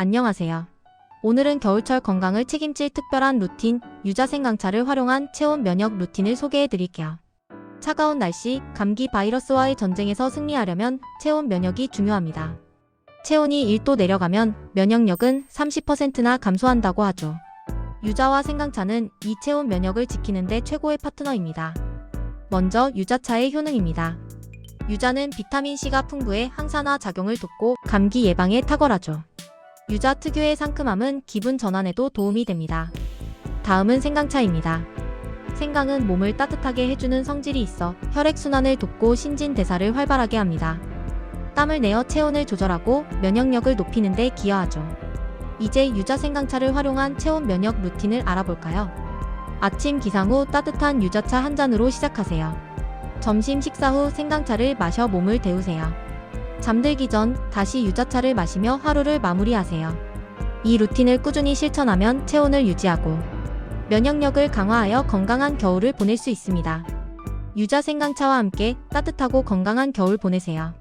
안녕하세요. 오늘은 겨울철 건강을 책임질 특별한 루틴, 유자 생강차를 활용한 체온 면역 루틴을 소개해 드릴게요. 차가운 날씨, 감기 바이러스와의 전쟁에서 승리하려면 체온 면역이 중요합니다. 체온이 1도 내려가면 면역력은 30%나 감소한다고 하죠. 유자와 생강차는 이 체온 면역을 지키는데 최고의 파트너입니다. 먼저 유자차의 효능입니다. 유자는 비타민C가 풍부해 항산화 작용을 돕고 감기 예방에 탁월하죠. 유자 특유의 상큼함은 기분 전환에도 도움이 됩니다. 다음은 생강차입니다. 생강은 몸을 따뜻하게 해주는 성질이 있어 혈액순환을 돕고 신진대사를 활발하게 합니다. 땀을 내어 체온을 조절하고 면역력을 높이는 데 기여하죠. 이제 유자 생강차를 활용한 체온 면역 루틴을 알아볼까요? 아침 기상 후 따뜻한 유자차 한 잔으로 시작하세요. 점심 식사 후 생강차를 마셔 몸을 데우세요. 잠들기 전 다시 유자차를 마시며 하루를 마무리하세요. 이 루틴을 꾸준히 실천하면 체온을 유지하고 면역력을 강화하여 건강한 겨울을 보낼 수 있습니다. 유자 생강차와 함께 따뜻하고 건강한 겨울 보내세요.